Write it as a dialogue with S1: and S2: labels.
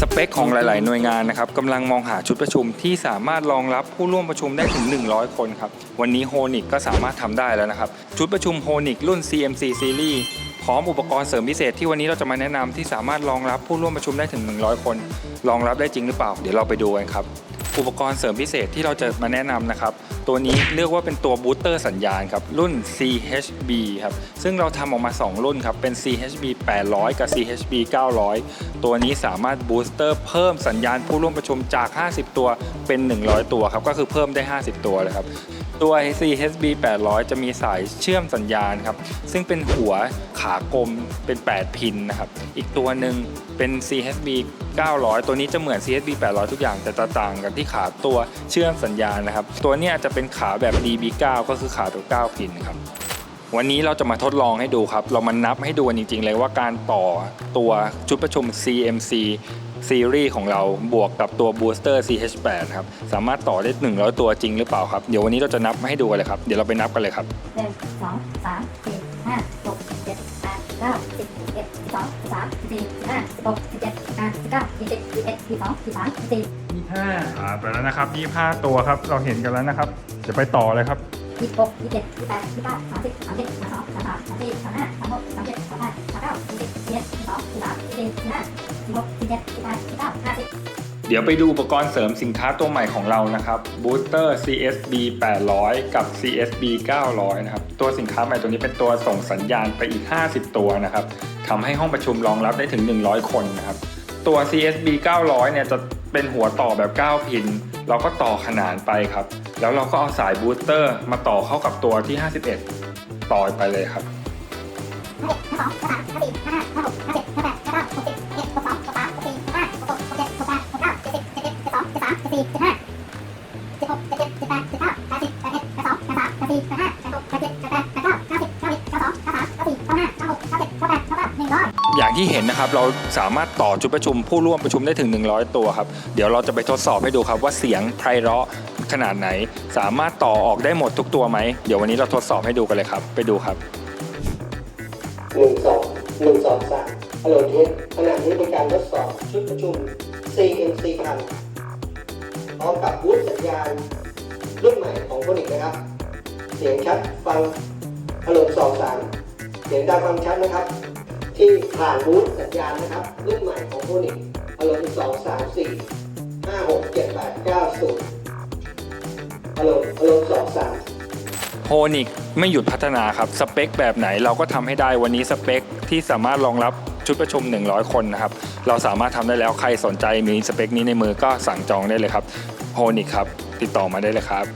S1: สเปคของหลาย ๆ หน่วยงานนะครับกำลังมองหาชุดประชุมที่สามารถรองรับผู้ร่วมประชุมได้ถึง 100 คนครับ วันนี้โฮนิกก็สามารถทำได้แล้วนะครับ ชุดประชุมโฮนิกรุ่น CMC Series พร้อมอุปกรณ์เสริมพิเศษที่วันนี้เราจะมาแนะนำที่สามารถรองรับผู้ร่วมประชุมได้ถึง 100 คน รองรับได้จริงหรือเปล่า เดี๋ยวเราไปดูกันครับ อุปกรณ์เสริมพิเศษที่เราจะมาแนะนำนะครับ ตัวนี้เรียกว่าเป็นตัวบูสเตอร์สัญญาณครับรุ่น CHB ครับซึ่งเราทำออกมา 2 รุ่นครับเป็น CHB 800 กับ CHB 900 ตัวนี้สามารถบูสเตอร์เพิ่มสัญญาณผู้ร่วมประชุมจาก 50 ตัวเป็น 100 ตัวครับก็คือเพิ่มได้ 50 ตัวเลยครับ ตัว CHB 800 จะมีสายเชื่อมสัญญาณครับ ซึ่งเป็นหัวขากลมเป็น 8 พินนะครับ อีกตัวหนึ่งเป็น CHB 900 ตัวนี้จะเหมือน CHB 800 ทุกอย่างแต่จะต่างกันที่ขาตัวเชื่อมสัญญาณนะครับ ตัวนี้ยจะเป็นขาแบบ DB9 ก็คือขาตัว 9 พินครับ วันนี้เราจะมาทดลองให้ดูครับ เรามานับให้ดูจริงๆเลยว่าการต่อตัวชุดประชุม CMC ซีรีส์ของเราบวกกับตัว Booster CH8 ครับ สามารถต่อได้ 100 ตัวจริงหรือเปล่าครับ เดี๋ยววันนี้เราจะนับมาให้ดูกันเลยครับ เดี๋ยวเราไปนับกันเลยครับ
S2: หนึ่งสองสามสี่ห้าหกเจ็ดแปดเก้าสิบสิบเอ็ดสิบสองสิบสามสิบสี่สิบห้าสิบหกสิบเจ็ดสิบแปดสิบเก้ายี่สิบยี่สิบเอ็ดยี่สิบสองยี่สิบสามยี่สิบสี่
S3: ยี่ห้า
S1: อ่าไปแล้วนะครับ25 ตัวครับ เราเห็นกันแล้วนะครับ เดี๋ยวไปต่อเลยครับ
S2: ยี่สิบหกยี่สิบเจ็ดยี่สิบแปดยี่สิบเก้าสามสิบสามสิบสามสองสามสามสามสี่สามห้าสามหกสามเจ็ดสามแปดสามเก้ายี่สิบยี่สิบเอ็ดยี่สิบสองยี่สิบสามยี่สิบสี่ยี่สิบห้ายี่สิ บหกสิบเจ็ดสิบแปดสิบเก้าห้าสิบ
S1: เดี๋ยวไปดูอุปกรณ์เสริมสินค้าตัวใหม่ของเรานะครับ Booster CSB 800 กับ CSB 900 นะครับ ตัวสินค้าใหม่ตัวนี้เป็นตัวส่งสัญญาณไปอีก 50 ตัวนะครับทำให้ห้องประชุมรองรับได้ถึง 100 คนนะครับ ตัว CSB 900 เนี่ยจะเป็นหัวต่อแบบ 9 พิน เราก็ต่อขนานไปครับ แล้วเราก็เอาสายบูสเตอร์มาต่อเข้ากับตัวที่ 51 ต่อไปเลยครับ
S2: ห้าสองห้าสามห้าสี่ห้าห้าหกห้าเจ็ดห้าแปด
S1: อย่างที่เห็นนะครับเราสามารถต่อจุดประชุมผู้ร่วมประชุมได้ถึง 100 ตัวครับ เดี๋ยวเราจะไปทดสอบให้ดูครับว่าเสียงไพเราะขนาดไหน สามารถต่อออกได้หมดทุกตัวไหม เดี๋ยววันนี้เราทดสอบให้ดูกันเลยครับ ไปดูครับ
S4: หนึ่งสองหนึ่งสองสามฮัลโหลเทสขณะนี้เป็นการทดสอบชุดประชุม CMC พันพร้อมกับบูธสัญญาณรุ่นใหม่ของโฟนิกนะครับ เสียงชัดฟังฮัลโหลสองสามเสียงดังฟังชัดนะครับ ที่ผ่านบูธสัญญาณนะครับรุ่นใหม่ของโฟนิกฮัลโหลสองสามสี่ห้าหกเจ็ดแปดเก้าศูนย์ฮัลโหลฮัลโหลสองสาม
S1: โฮนิกไม่หยุดพัฒนาครับ สเปคแบบไหนเราก็ทำให้ได้วันนี้สเปคที่สามารถรองรับชุดประชุม 100 คนนะครับ เราสามารถทำได้แล้วใครสนใจมีสเปคนี้ในมือก็สั่งจองได้เลยครับโฮนิกครับ ติดต่อมาได้เลยครับ